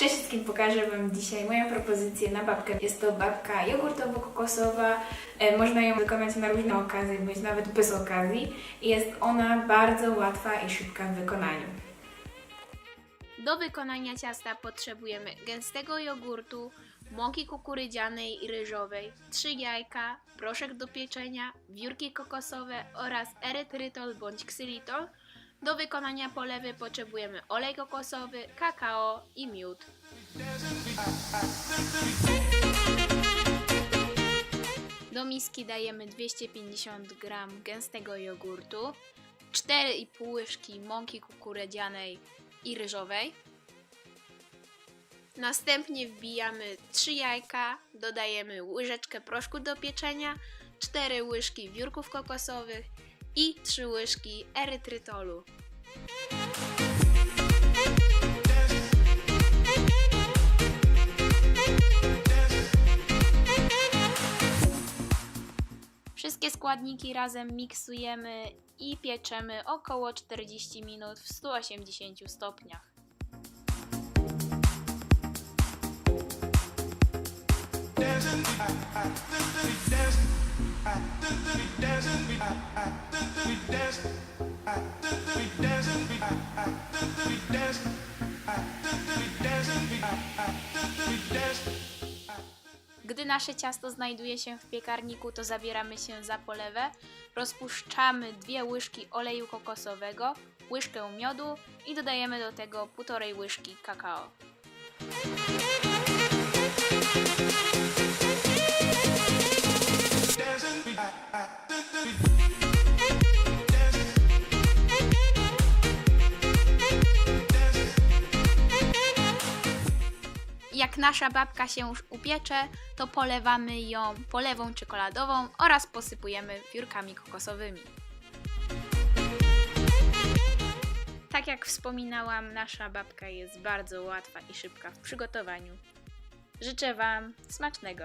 Cześć wszystkim, pokażę Wam dzisiaj moją propozycję na babkę. Jest to babka jogurtowo-kokosowa. E, Można ją wykonać na różne okazje, bądź nawet bez okazji. Jest ona bardzo łatwa i szybka w wykonaniu. Do wykonania ciasta potrzebujemy gęstego jogurtu, mąki kukurydzianej i ryżowej, 3 jajka, proszek do pieczenia, wiórki kokosowe oraz erytrytol bądź ksylitol. Do wykonania polewy potrzebujemy olej kokosowy, kakao i miód. Do miski dajemy 250 g gęstego jogurtu, 4,5 łyżki mąki kukurydzianej i ryżowej. Następnie wbijamy 3 jajka, dodajemy łyżeczkę proszku do pieczenia, 4 łyżki wiórków kokosowych i 3 łyżki erytrytolu. Wszystkie składniki razem miksujemy i pieczemy około 40 minut w 180 stopniach. Gdy nasze ciasto znajduje się w piekarniku, to zabieramy się za polewę. Rozpuszczamy dwie łyżki oleju kokosowego, łyżkę miodu i dodajemy do tego półtorej łyżki kakao. Jak nasza babka się już upiecze, to polewamy ją polewą czekoladową oraz posypujemy wiórkami kokosowymi. Tak jak wspominałam, nasza babka jest bardzo łatwa i szybka w przygotowaniu. Życzę Wam smacznego!